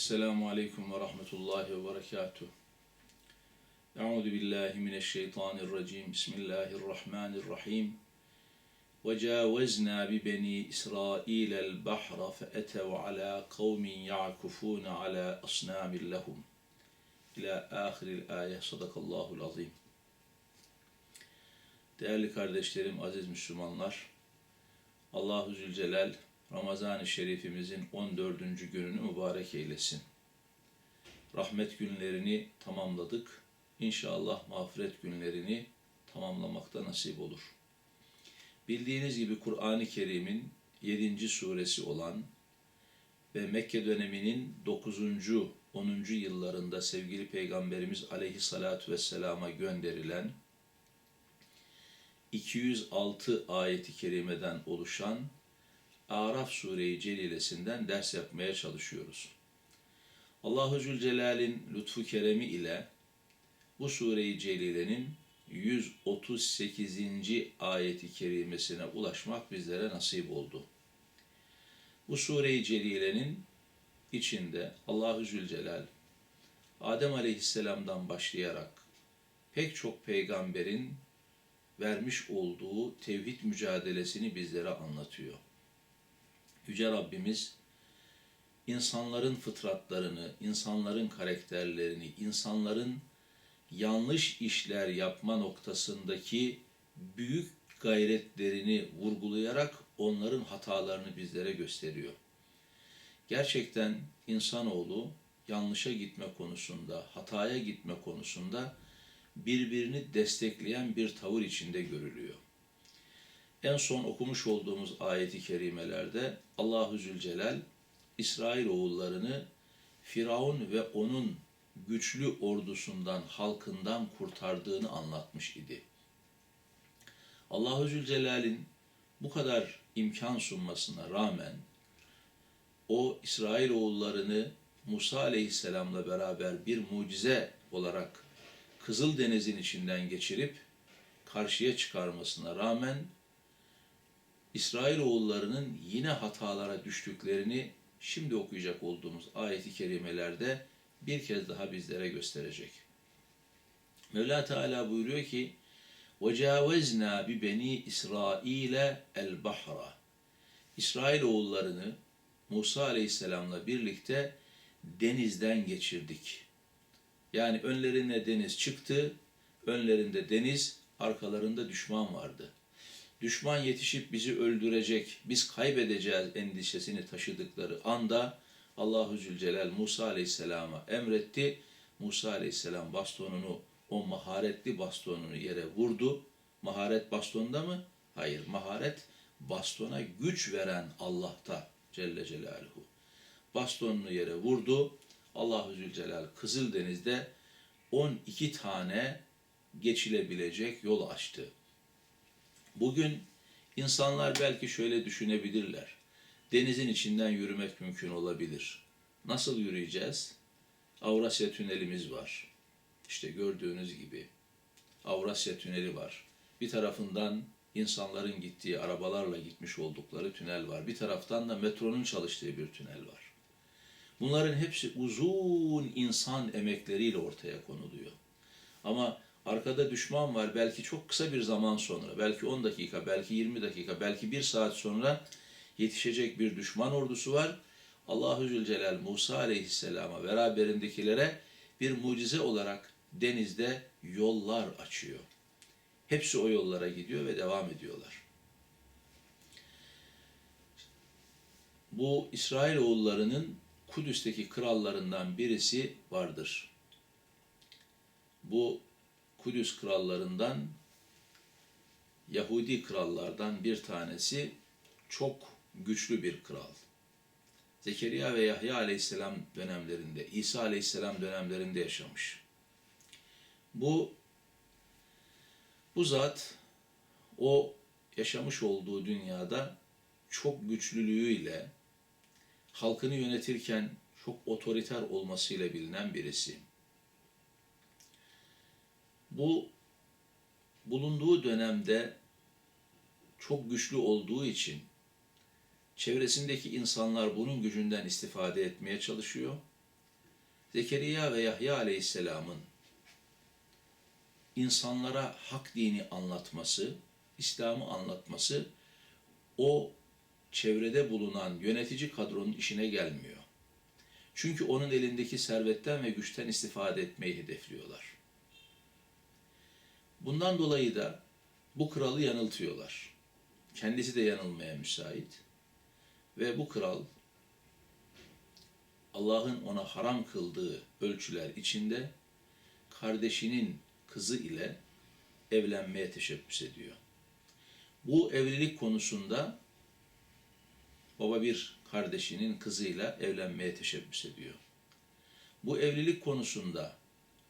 Esselamu Aleyküm ve Rahmetullahi ve Berekatuh. Euzu billahi mineşşeytanirracim. Bismillahirrahmanirrahim. Ve cavazna bi beni İsrail el bahra fe etev ala kavmin ya'kufun ala asnamin lehum. İla ahiril ayet. Sadakallahul azim. Değerli kardeşlerim, aziz Müslümanlar, Allahu Zülcelal Ramazan-ı Şerifimizin 14. gününü mübarek eylesin. Rahmet günlerini tamamladık. İnşallah mağfiret günlerini tamamlamakta nasip olur. Bildiğiniz gibi Kur'an-ı Kerim'in 7. suresi olan ve Mekke döneminin 9. 10. yıllarında sevgili Peygamberimiz aleyhissalatu vesselama gönderilen 206 ayeti kerimeden oluşan Araf Sure-i Celilesinden ders yapmaya çalışıyoruz. Allahu Zülcelal'in lütfu keremi ile bu Sure-i Celile'nin 138. ayeti kerimesine ulaşmak bizlere nasip oldu. Bu Sure-i Celile'nin içinde Allahu Zülcelal Adem Aleyhisselam'dan başlayarak pek çok peygamberin vermiş olduğu tevhid mücadelesini bizlere anlatıyor. Yüce Rabbimiz insanların fıtratlarını, insanların karakterlerini, insanların yanlış işler yapma noktasındaki büyük gayretlerini vurgulayarak onların hatalarını bizlere gösteriyor. Gerçekten insanoğlu yanlışa gitme konusunda, hataya gitme konusunda birbirini destekleyen bir tavır içinde görülüyor. En son okumuş olduğumuz ayeti kerimelerde Allahu Zülcelal İsrail oğullarını Firavun ve onun güçlü ordusundan, halkından kurtardığını anlatmış idi. Allahu Zülcelal'in bu kadar imkan sunmasına rağmen o İsrail oğullarını Musa Aleyhisselam'la beraber bir mucize olarak Kızıldeniz'in içinden geçirip karşıya çıkarmasına rağmen İsrail oğullarının yine hatalara düştüklerini şimdi okuyacak olduğumuz ayeti kerimelerde bir kez daha bizlere gösterecek. Mevla Teala buyuruyor ki وَجَاوَزْنَا بِبَن۪ي İsrail'e el-bahra İsrail oğullarını Musa Aleyhisselam'la birlikte denizden geçirdik. Yani önlerine deniz çıktı, önlerinde deniz, arkalarında düşman vardı. Düşman yetişip bizi öldürecek, biz kaybedeceğiz endişesini taşıdıkları anda Allahu Zülcelal Musa Aleyhisselam'a emretti. Musa Aleyhisselam bastonunu, o maharetli bastonunu yere vurdu. Maharet bastonda mı? Hayır, maharet bastona güç veren Allah'ta Celle Celaluhu. Bastonunu yere vurdu. Allahu Zülcelal Kızıldeniz'de 12 tane geçilebilecek yol açtı. Bugün insanlar belki şöyle düşünebilirler. Denizin içinden yürümek mümkün olabilir. Nasıl yürüyeceğiz? Avrasya tünelimiz var. İşte gördüğünüz gibi Avrasya tüneli var. Bir tarafından insanların gittiği arabalarla gitmiş oldukları tünel var. Bir taraftan da metronun çalıştığı bir tünel var. Bunların hepsi uzun insan emekleriyle ortaya konuluyor. Ama arkada düşman var belki çok kısa bir zaman sonra, belki 10 dakika, belki 20 dakika, belki 1 saat sonra yetişecek bir düşman ordusu var. Allahu Zülcelal Musa Aleyhisselam'a beraberindekilere bir mucize olarak denizde yollar açıyor. Hepsi o yollara gidiyor ve devam ediyorlar. Bu İsrail oğullarının Kudüs'teki krallarından birisi vardır. Bu Kudüs krallarından Yahudi krallardan bir tanesi çok güçlü bir kral. Zekeriya ve Yahya aleyhisselam dönemlerinde, İsa aleyhisselam dönemlerinde yaşamış. Bu bu zat o yaşamış olduğu dünyada çok güçlülüğüyle halkını yönetirken çok otoriter olmasıyla bilinen birisi. Bu bulunduğu dönemde çok güçlü olduğu için çevresindeki insanlar bunun gücünden istifade etmeye çalışıyor Zekeriya ve Yahya aleyhisselamın insanlara hak dini anlatması, İslam'ı anlatması o çevrede bulunan yönetici kadronun işine gelmiyor. Çünkü onun elindeki servetten ve güçten istifade etmeyi hedefliyorlar. Bundan dolayı da bu kralı yanıltıyorlar. Kendisi de yanılmaya müsait. Ve bu kral Allah'ın ona haram kıldığı ölçüler içinde kardeşinin kızı ile evlenmeye teşebbüs ediyor. Bu evlilik konusunda baba bir kardeşinin kızıyla evlenmeye teşebbüs ediyor. Bu evlilik konusunda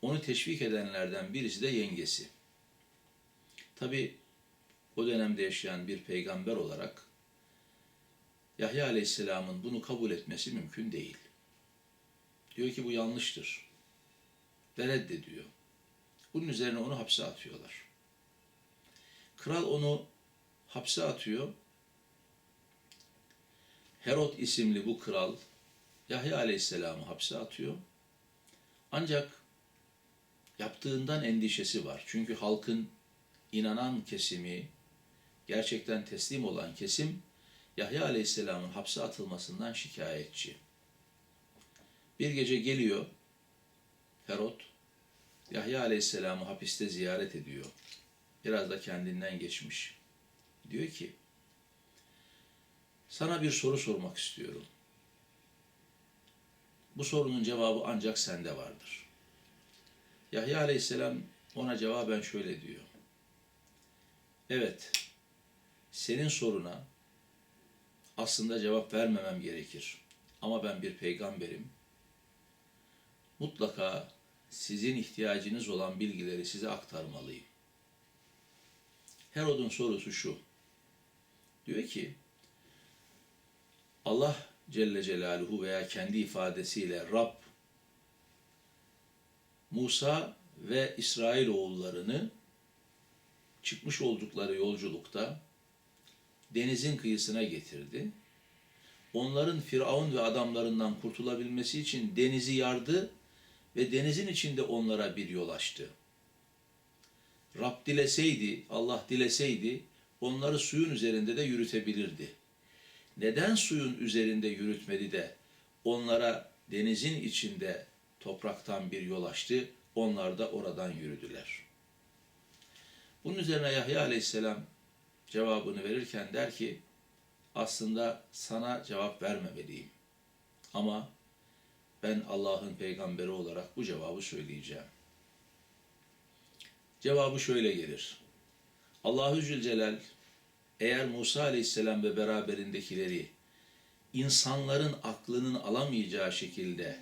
onu teşvik edenlerden birisi de yengesi. Tabi o dönemde yaşayan bir peygamber olarak Yahya Aleyhisselam'ın bunu kabul etmesi mümkün değil. Diyor ki bu yanlıştır. Ve reddediyor. Bunun üzerine onu hapse atıyorlar. Kral onu hapse atıyor. Herod isimli bu kral Yahya Aleyhisselam'ı hapse atıyor. Ancak yaptığından endişesi var. Çünkü halkın inanan kesimi, gerçekten teslim olan kesim Yahya Aleyhisselam'ın hapse atılmasından şikayetçi. Bir gece geliyor Herod, Yahya Aleyhisselam'ı hapiste ziyaret ediyor. Biraz da kendinden geçmiş. Diyor ki, sana bir soru sormak istiyorum. Bu sorunun cevabı ancak sende vardır. Yahya Aleyhisselam ona cevaben şöyle diyor. Evet, senin soruna aslında cevap vermemem gerekir. Ama ben bir peygamberim. Mutlaka sizin ihtiyacınız olan bilgileri size aktarmalıyım. Herod'un sorusu şu. Diyor ki, Allah Celle Celaluhu veya kendi ifadesiyle Rab, Musa ve İsrail oğullarını çıkmış oldukları yolculukta denizin kıyısına getirdi. Onların Firavun ve adamlarından kurtulabilmesi için denizi yardı ve denizin içinde onlara bir yol açtı. Rab dileseydi, Allah dileseydi onları suyun üzerinde de yürütebilirdi. Neden suyun üzerinde yürütmedi de onlara denizin içinde topraktan bir yol açtı, onlar da oradan yürüdüler. Bunun üzerine Yahya aleyhisselam cevabını verirken der ki, aslında sana cevap vermemeliyim. Ama ben Allah'ın peygamberi olarak bu cevabı söyleyeceğim. Cevabı şöyle gelir. Allahü Zülcelal eğer Musa aleyhisselam ve beraberindekileri insanların aklının alamayacağı şekilde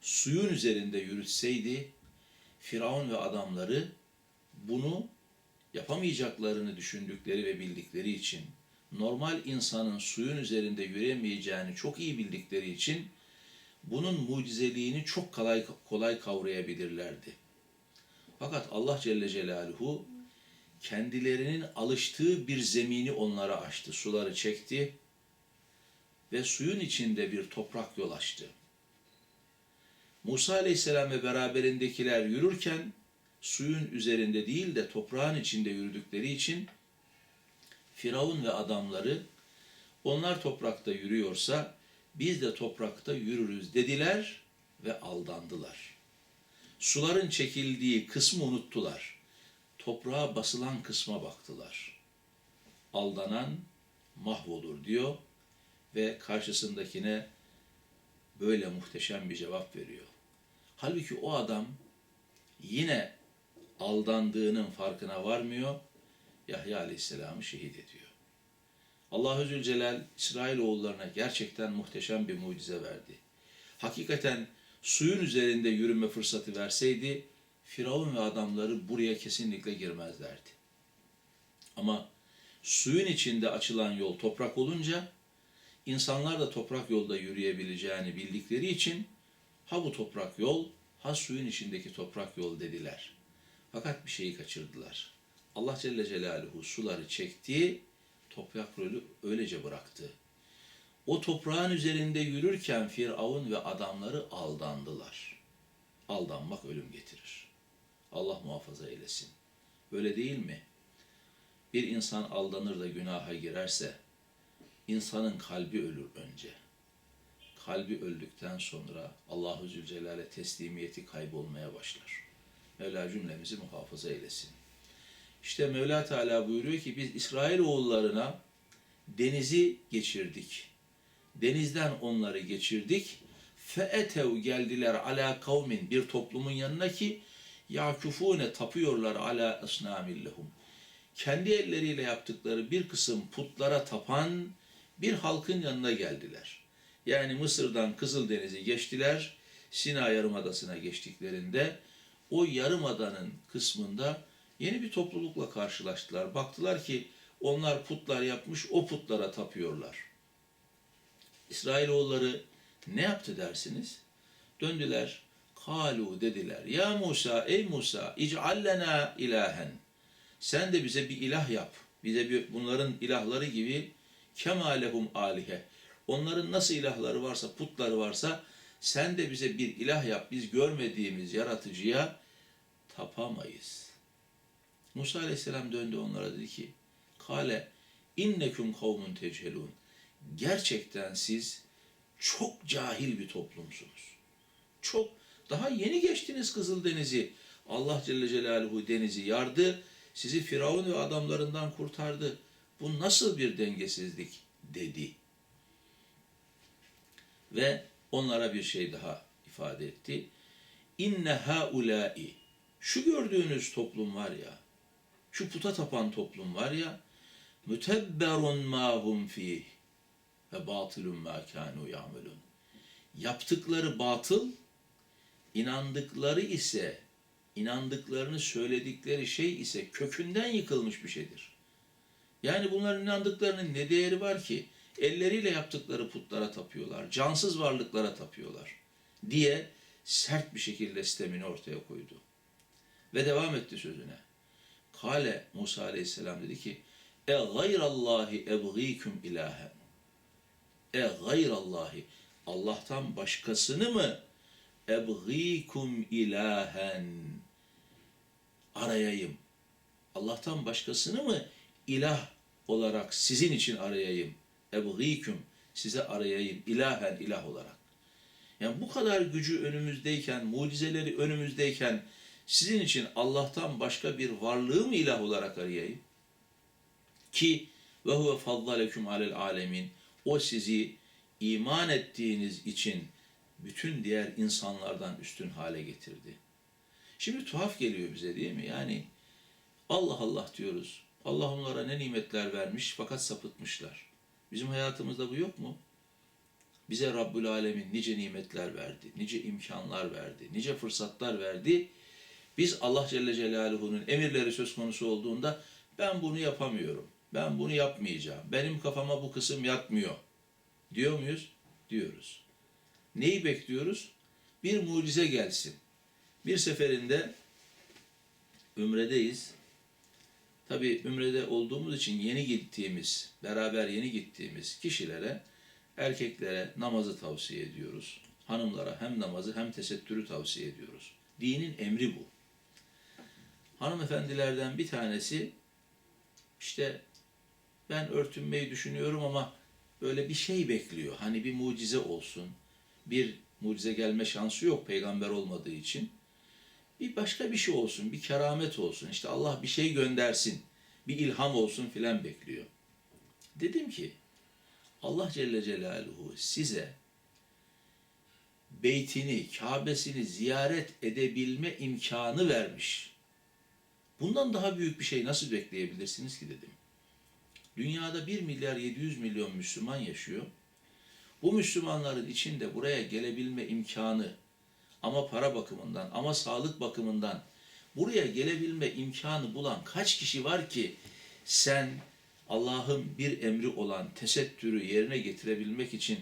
suyun üzerinde yürütseydi, Firavun ve adamları bunu yapamayacaklarını düşündükleri ve bildikleri için, normal insanın suyun üzerinde yürüyemeyeceğini çok iyi bildikleri için, bunun mucizeliğini çok kolay, kolay kavrayabilirlerdi. Fakat Allah Celle Celaluhu kendilerinin alıştığı bir zemini onlara açtı, suları çekti ve suyun içinde bir toprak yol açtı. Musa Aleyhisselam ve beraberindekiler yürürken suyun üzerinde değil de toprağın içinde yürüdükleri için Firavun ve adamları onlar toprakta yürüyorsa biz de toprakta yürürüz dediler ve aldandılar. Suların çekildiği kısmı unuttular. Toprağa basılan kısma baktılar. Aldanan mahvolur diyor ve karşısındakine böyle muhteşem bir cevap veriyor. Halbuki o adam yine aldandığının farkına varmıyor. Yahya Aleyhisselam'ı şehit ediyor. Allahü Zülcelal İsrail oğullarına gerçekten muhteşem bir mucize verdi. Hakikaten suyun üzerinde yürüme fırsatı verseydi Firavun ve adamları buraya kesinlikle girmezlerdi. Ama suyun içinde açılan yol toprak olunca insanlar da toprak yolda yürüyebileceğini bildikleri için ha bu toprak yol ha suyun içindeki toprak yol dediler. Fakat bir şeyi kaçırdılar. Allah Celle Celaluhu suları çekti, toprak rolü öylece bıraktı. O toprağın üzerinde yürürken Firavun ve adamları aldandılar. Aldanmak ölüm getirir. Allah muhafaza eylesin. Böyle değil mi? Bir insan aldanır da günaha girerse, insanın kalbi ölür önce. Kalbi öldükten sonra Allahu Zülcelal'e teslimiyeti kaybolmaya başlar. Mevla cümlemizi muhafaza eylesin. İşte Mevla Teala buyuruyor ki biz İsrail oğullarına denizi geçirdik. Denizden onları geçirdik. Feetev geldiler ala kavmin bir toplumun yanına ki yakufune tapıyorlar ala esnamillehum. Kendi elleriyle yaptıkları bir kısım putlara tapan bir halkın yanına geldiler. Yani Mısır'dan Kızıldeniz'i geçtiler. Sina Yarımadası'na geçtiklerinde o yarımadanın kısmında yeni bir toplulukla karşılaştılar. Baktılar ki onlar putlar yapmış, o putlara tapıyorlar. İsrailoğulları ne yaptı dersiniz? Döndüler, kalu dediler. Ya Musa, ey Musa, ic'allena ilahen. Sen de bize bir ilah yap. Bize bir, bunların ilahları gibi kemalehum alihe. Onların nasıl ilahları varsa, putları varsa sen de bize bir ilah yap. Biz görmediğimiz yaratıcıya tapamayız. Musa aleyhisselam döndü onlara dedi ki, Kale inneküm kavmun techelun. Gerçekten siz çok cahil bir toplumsunuz. Çok daha yeni geçtiniz Kızıldeniz'i. Allah Celle Celaluhu denizi yardı. Sizi Firavun ve adamlarından kurtardı. Bu nasıl bir dengesizlik dedi. Ve onlara bir şey daha ifade etti. İnne haulâi şu gördüğünüz toplum var ya, şu puta tapan toplum var ya, mütebberun ma hum fih ve batılun ma kanu ya'melun. Yaptıkları batıl, inandıkları ise, inandıklarını söyledikleri şey ise kökünden yıkılmış bir şeydir. Yani bunların inandıklarının ne değeri var ki? Elleriyle yaptıkları putlara tapıyorlar, cansız varlıklara tapıyorlar diye sert bir şekilde sistemini ortaya koydu. Ve devam etti sözüne. Kale Musa aleyhisselam dedi ki E gayrallahi ebgîküm ilahen E gayrallahi Allah'tan başkasını mı ebgîkum ilahen arayayım. Allah'tan başkasını mı ilah olarak sizin için arayayım. Ebgîküm size arayayım ilahen ilah olarak. Yani bu kadar gücü önümüzdeyken, mucizeleri önümüzdeyken sizin için Allah'tan başka bir varlığı mı ilah olarak arayayım? Ki ve huve faddaleküm alel alemin. O sizi iman ettiğiniz için bütün diğer insanlardan üstün hale getirdi. Şimdi tuhaf geliyor bize değil mi? Yani Allah Allah diyoruz. Allah onlara ne nimetler vermiş fakat sapıtmışlar. Bizim hayatımızda bu yok mu? Bize Rabbül Alemin nice nimetler verdi, nice imkanlar verdi, nice fırsatlar verdi. Biz Allah Celle Celaluhu'nun emirleri söz konusu olduğunda ben bunu yapamıyorum, ben bunu yapmayacağım, benim kafama bu kısım yatmıyor diyor muyuz? Diyoruz. Neyi bekliyoruz? Bir mucize gelsin. Bir seferinde Ümre'deyiz. Tabi Ümre'de olduğumuz için yeni gittiğimiz, beraber yeni gittiğimiz kişilere, erkeklere namazı tavsiye ediyoruz. Hanımlara hem namazı hem tesettürü tavsiye ediyoruz. Dinin emri bu. Hanımefendilerden bir tanesi işte ben örtünmeyi düşünüyorum ama böyle bir şey bekliyor. Hani bir mucize olsun. Bir mucize gelme şansı yok peygamber olmadığı için. Bir başka bir şey olsun, bir keramet olsun. İşte Allah bir şey göndersin, bir ilham olsun filan bekliyor. Dedim ki Allah Celle Celaluhu size beytini, Kabe'sini ziyaret edebilme imkanı vermiş. Bundan daha büyük bir şey nasıl bekleyebilirsiniz ki dedim. Dünyada 1 milyar 700 milyon Müslüman yaşıyor. Bu Müslümanların içinde buraya gelebilme imkanı ama para bakımından ama sağlık bakımından buraya gelebilme imkanı bulan kaç kişi var ki sen Allah'ın bir emri olan tesettürü yerine getirebilmek için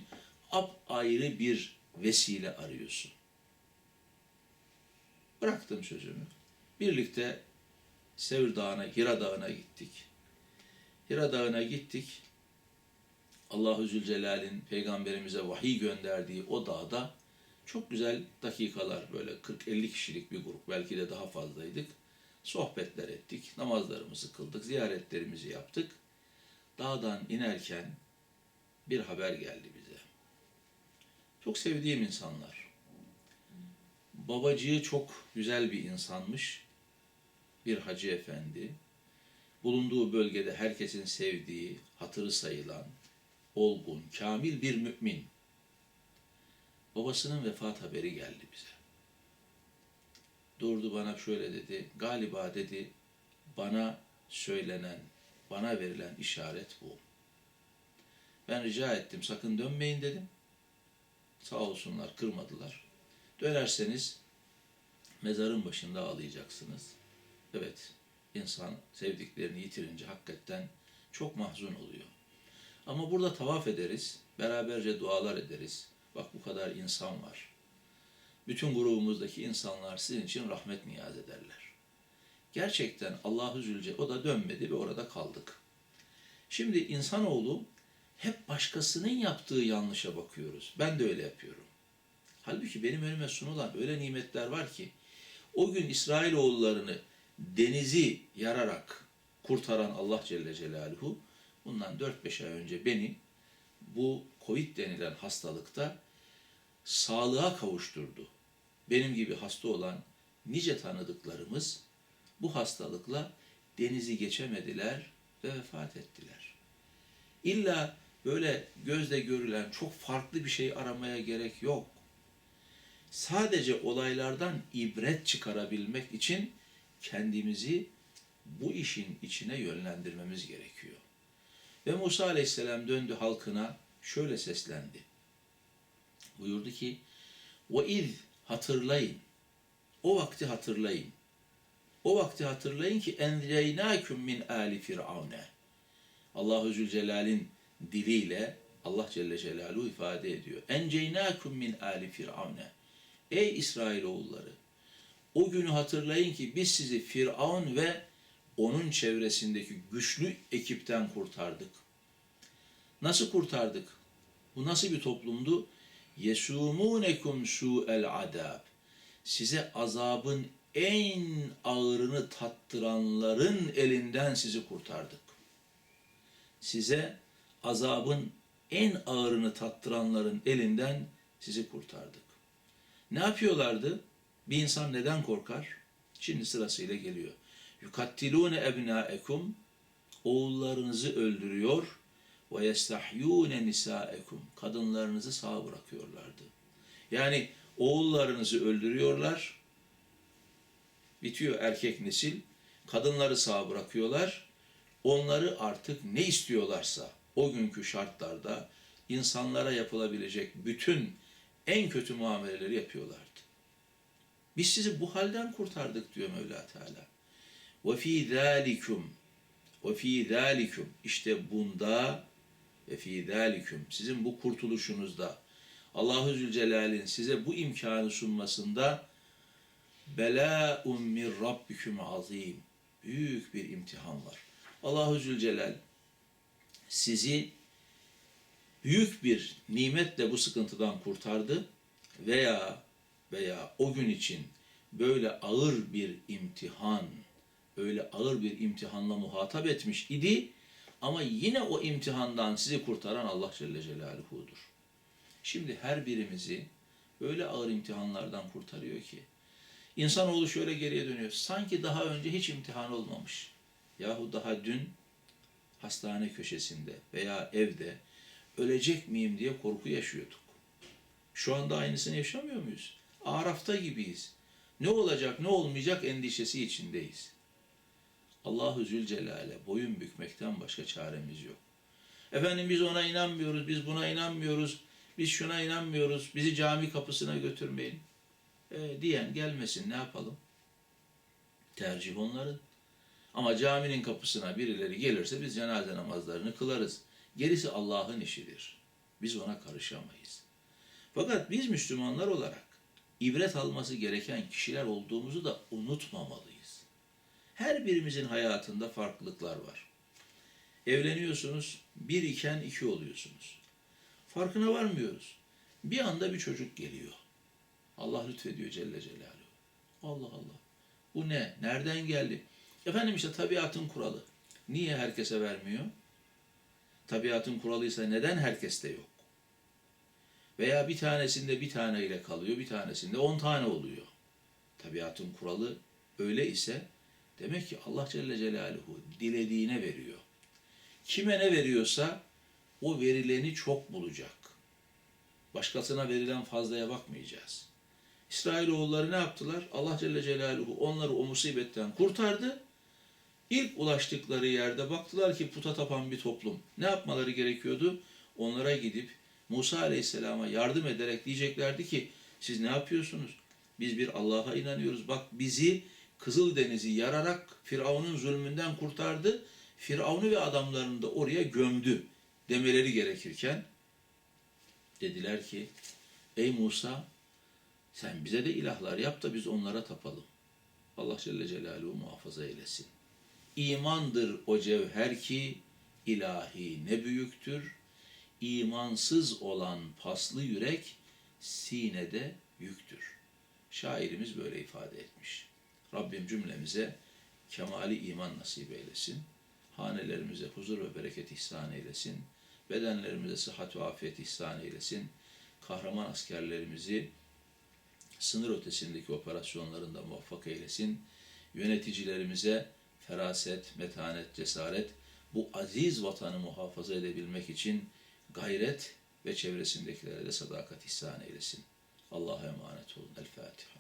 ayrı bir vesile arıyorsun. Bıraktım sözümü. Birlikte Sevr Dağı'na, Hira Dağı'na gittik. Hira Dağı'na gittik. Allahu Zülcelal'in peygamberimize vahiy gönderdiği o dağda Çok güzel dakikalar böyle 40-50 kişilik bir grup belki de daha fazlaydık. Sohbetler ettik, namazlarımızı kıldık, ziyaretlerimizi yaptık. Dağdan inerken bir haber geldi bize. Çok sevdiğim insanlar. Babacığı çok güzel bir insanmış. Bir hacı efendi. Bulunduğu bölgede herkesin sevdiği, hatırı sayılan, olgun, kamil bir mümin. Babasının vefat haberi geldi bize. Durdu bana şöyle dedi, galiba dedi, bana söylenen, bana verilen işaret bu. Ben rica ettim, sakın dönmeyin dedim. Sağ olsunlar, kırmadılar. Dönerseniz mezarın başında ağlayacaksınız. Evet, insan sevdiklerini yitirince hakikaten çok mahzun oluyor. Ama burada tavaf ederiz, beraberce dualar ederiz. Bak bu kadar insan var. Bütün grubumuzdaki insanlar sizin için rahmet niyaz ederler. Gerçekten Allahu Zülce o da dönmedi ve orada kaldık. Şimdi insanoğlu hep başkasının yaptığı yanlışa bakıyoruz. Ben de öyle yapıyorum. Halbuki benim önüme sunulan öyle nimetler var ki o gün İsrailoğullarını denizi yararak kurtaran Allah Celle Celaluhu bundan 4-5 ay önce beni bu Covid denilen hastalıkta sağlığa kavuşturdu. Benim gibi hasta olan nice tanıdıklarımız bu hastalıkla denizi geçemediler ve vefat ettiler. İlla böyle gözle görülen çok farklı bir şey aramaya gerek yok. Sadece olaylardan ibret çıkarabilmek için kendimizi bu işin içine yönlendirmemiz gerekiyor. Ve Musa aleyhisselam döndü halkına şöyle seslendi. Buyurdu ki, ve iz hatırlayın. O vakti hatırlayın. O vakti hatırlayın ki enzeynâküm min âli firavne. Allahu Zülcelal'in diliyle Allah Celle Celaluhu ifade ediyor. Enceynâküm min âli firavne. Ey İsrailoğulları o günü hatırlayın ki biz sizi Firavun ve onun çevresindeki güçlü ekipten kurtardık. Nasıl kurtardık? Bu nasıl bir toplumdu? Yesumunekum su'el adab. Size azabın en ağırını tattıranların elinden sizi kurtardık. Size azabın en ağırını tattıranların elinden sizi kurtardık. Ne yapıyorlardı? Bir insan neden korkar? Şimdi sırasıyla geliyor. Yukattilune ebnaekum oğullarınızı öldürüyor ve yestahyune nisaekum kadınlarınızı sağ bırakıyorlardı. Yani oğullarınızı öldürüyorlar. Bitiyor erkek nesil. Kadınları sağ bırakıyorlar. Onları artık ne istiyorlarsa o günkü şartlarda insanlara yapılabilecek bütün en kötü muameleleri yapıyorlardı. Biz sizi bu halden kurtardık diyor Mevla Teala. Ve fi zalikum ve fi zalikum işte bunda ve fi zalikum sizin bu kurtuluşunuzda Allahu Zülcelal'in size bu imkanı sunmasında belâ'un min rabbikum azim büyük bir imtihan var. Allahu Zülcelal sizi büyük bir nimetle bu sıkıntıdan kurtardı veya veya o gün için böyle ağır bir imtihan, öyle ağır bir imtihanla muhatap etmiş idi ama yine o imtihandan sizi kurtaran Allah Celle Celaluhu'dur. Şimdi her birimizi öyle ağır imtihanlardan kurtarıyor ki insanoğlu şöyle geriye dönüyor. Sanki daha önce hiç imtihan olmamış. Yahu daha dün hastane köşesinde veya evde ölecek miyim diye korku yaşıyorduk. Şu anda aynısını yaşamıyor muyuz? Arafta gibiyiz. Ne olacak, ne olmayacak endişesi içindeyiz. Allahu Zülcelal'e boyun bükmekten başka çaremiz yok. Efendim biz ona inanmıyoruz, biz buna inanmıyoruz, biz şuna inanmıyoruz, bizi cami kapısına götürmeyin. E, diyen gelmesin, ne yapalım? Tercih onların. Ama caminin kapısına birileri gelirse biz cenaze namazlarını kılarız. Gerisi Allah'ın işidir. Biz ona karışamayız. Fakat biz Müslümanlar olarak ibret alması gereken kişiler olduğumuzu da unutmamalıyız. Her birimizin hayatında farklılıklar var. Evleniyorsunuz, bir iken iki oluyorsunuz. Farkına varmıyoruz. Bir anda bir çocuk geliyor. Allah lütfediyor Celle Celaluhu. Allah Allah. Bu ne? Nereden geldi? Efendim işte tabiatın kuralı. Niye herkese vermiyor? Tabiatın kuralıysa neden herkeste yok? Veya bir tanesinde bir taneyle kalıyor, bir tanesinde on tane oluyor. Tabiatın kuralı öyle ise demek ki Allah Celle Celaluhu dilediğine veriyor. Kime ne veriyorsa o verileni çok bulacak. Başkasına verilen fazlaya bakmayacağız. İsrailoğulları ne yaptılar? Allah Celle Celaluhu onları o musibetten kurtardı. İlk ulaştıkları yerde baktılar ki puta tapan bir toplum. Ne yapmaları gerekiyordu? Onlara gidip Musa Aleyhisselam'a yardım ederek diyeceklerdi ki siz ne yapıyorsunuz? Biz bir Allah'a inanıyoruz. Bak bizi Kızıldeniz'i yararak Firavun'un zulmünden kurtardı. Firavun'u ve adamlarını da oraya gömdü demeleri gerekirken dediler ki ey Musa sen bize de ilahlar yap da biz onlara tapalım. Allah Celle Celaluhu muhafaza eylesin. İmandır o cevher ki ilahi ne büyüktür. İmansız olan paslı yürek sinede yüktür. Şairimiz böyle ifade etmiş. Rabbim cümlemize kemali iman nasip eylesin. Hanelerimize huzur ve bereket ihsan eylesin. Bedenlerimize sıhhat ve afiyet ihsan eylesin. Kahraman askerlerimizi sınır ötesindeki operasyonlarında muvaffak eylesin. Yöneticilerimize feraset, metanet, cesaret bu aziz vatanı muhafaza edebilmek için gayret ve çevresindekilere de sadakat ihsan eylesin. Allah'a emanet olun. El Fatiha.